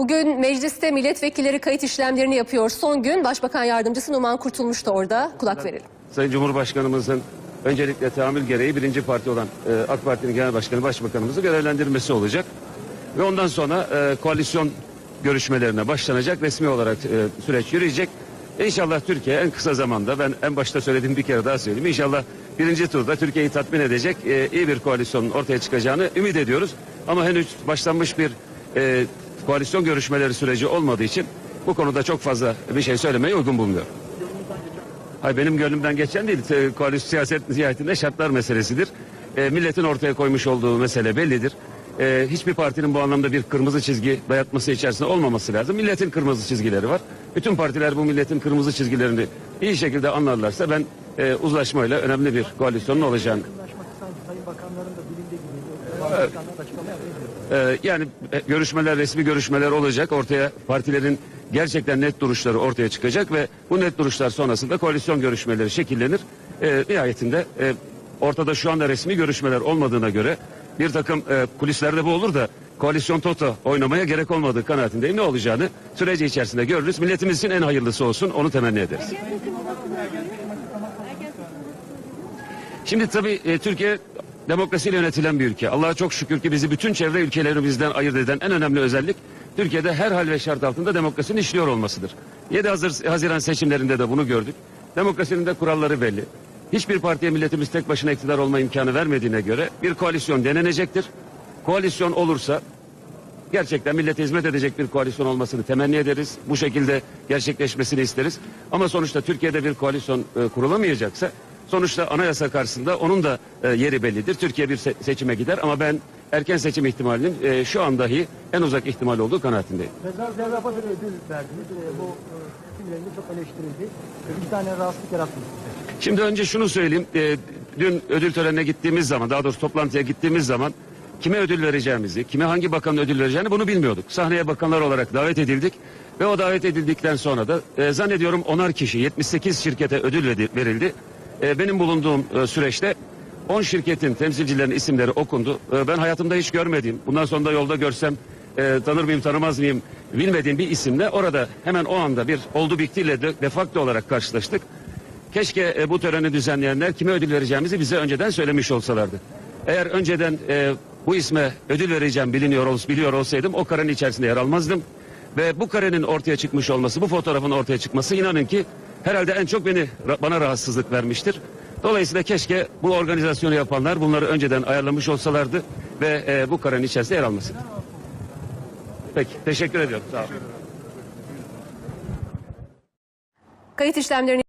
Bugün mecliste milletvekilleri kayıt işlemlerini yapıyor. Son gün Başbakan Yardımcısı Numan Kurtulmuş da orada. Kulak verelim. Sayın Cumhurbaşkanımızın öncelikle tahammül gereği birinci parti olan e, AK Parti'nin genel başkanı başbakanımızı görevlendirmesi olacak. Ve ondan sonra e, koalisyon görüşmelerine başlanacak. Resmi olarak e, süreç yürüyecek. İnşallah Türkiye en kısa zamanda ben en başta söylediğim bir kere daha söyleyeyim. İnşallah birinci turda Türkiye'yi tatmin edecek e, iyi bir koalisyonun ortaya çıkacağını ümit ediyoruz. Ama henüz başlanmış bir e, koalisyon görüşmeleri süreci olmadığı için bu konuda çok fazla bir şey söylemeyi uygun bulmuyorum. Hayır benim gönlümden geçen değil. E, Koalisyon siyaset nihayetinde şartlar meselesidir. E, milletin ortaya koymuş olduğu mesele bellidir. E, hiçbir partinin bu anlamda bir kırmızı çizgi dayatması içerisinde olmaması lazım. Milletin kırmızı çizgileri var. Bütün partiler bu milletin kırmızı çizgilerini iyi şekilde anlarlarsa ben e, uzlaşmayla önemli bir koalisyonun olacağını Sayın Bakanların da dilinde gibi. Bakanlar açıklama yapıyor. Ee, yani e, görüşmeler, resmi görüşmeler olacak. Ortaya partilerin gerçekten net duruşları ortaya çıkacak ve bu net duruşlar sonrasında koalisyon görüşmeleri şekillenir. Ee, nihayetinde e, ortada şu anda resmi görüşmeler olmadığına göre bir takım e, kulislerde bu olur da koalisyon toto oynamaya gerek olmadığı kanaatindeyim. Ne olacağını süreci içerisinde görürüz. Milletimiz için en hayırlısı olsun onu temenni ederiz. Şimdi tabii e, Türkiye demokrasiyle yönetilen bir ülke. Allah'a çok şükür ki bizi bütün çevre ülkelerimizden ayırt eden en önemli özellik Türkiye'de her hal ve şart altında demokrasinin işliyor olmasıdır. 7 Hazır- Haziran seçimlerinde de bunu gördük. Demokrasinin de kuralları belli. Hiçbir partiye milletimiz tek başına iktidar olma imkanı vermediğine göre bir koalisyon denenecektir. Koalisyon olursa gerçekten millete hizmet edecek bir koalisyon olmasını temenni ederiz. Bu şekilde gerçekleşmesini isteriz. Ama sonuçta Türkiye'de bir koalisyon e, kurulamayacaksa sonuçta anayasa karşısında onun da e, yeri bellidir. Türkiye bir se- seçime gider ama ben erken seçim ihtimalinin e, şu an dahi en uzak ihtimal olduğu kanaatindeyim. Reza Zerrab'a bir ödül verdiniz. Ee, Bu e, çok eleştirildi. Ee, Bir tane rahatsızlık yarattı size. Şimdi önce şunu söyleyeyim. E, dün ödül törenine gittiğimiz zaman, daha doğrusu toplantıya gittiğimiz zaman kime ödül vereceğimizi, kime hangi bakanın ödül vereceğini bunu bilmiyorduk. Sahneye bakanlar olarak davet edildik ve o davet edildikten sonra da e, zannediyorum onar kişi, 78 şirkete ödül veri- verildi. E, benim bulunduğum e, süreçte 10 şirketin temsilcilerinin isimleri okundu. E, ben hayatımda hiç görmediğim, bundan sonra da yolda görsem e, tanır mıyım tanımaz mıyım bilmediğim bir isimle orada hemen o anda bir oldu bittiyle de, de facto olarak karşılaştık. Keşke bu töreni düzenleyenler kime ödül vereceğimizi bize önceden söylemiş olsalardı. Eğer önceden bu isme ödül vereceğim biliniyor ol- biliyor olsaydım o karenin içerisinde yer almazdım. Ve bu karenin ortaya çıkmış olması, bu fotoğrafın ortaya çıkması inanın ki herhalde en çok beni bana rahatsızlık vermiştir. Dolayısıyla keşke bu organizasyonu yapanlar bunları önceden ayarlamış olsalardı ve e, bu karenin içerisinde yer almasın. Peki, teşekkür ediyorum. Sağ olun. Kayıt işlemlerini